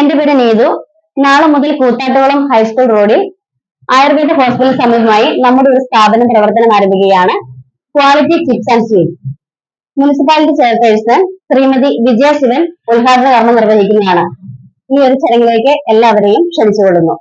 എന്റെ പേര് നീതു. നാളെ മുതൽ കൂത്താട്ടുകുളം ഹൈസ്കൂൾ റോഡിൽ ആയുർവേദ ഹോസ്പിറ്റൽ സമീപമായി നമ്മുടെ ഒരു സ്ഥാപനം പ്രവർത്തനം ആരംഭിക്കുകയാണ്. Quality chips and sweets municipality chairperson Shrimati Vijaya Sivan ഉദ്ഘാടന കർമ്മം നിർവഹിക്കുന്നതാണ്. ഈ ഒരു ചടങ്ങിലേക്ക് എല്ലാവരെയും ക്ഷണിച്ചുകൊള്ളുന്നു.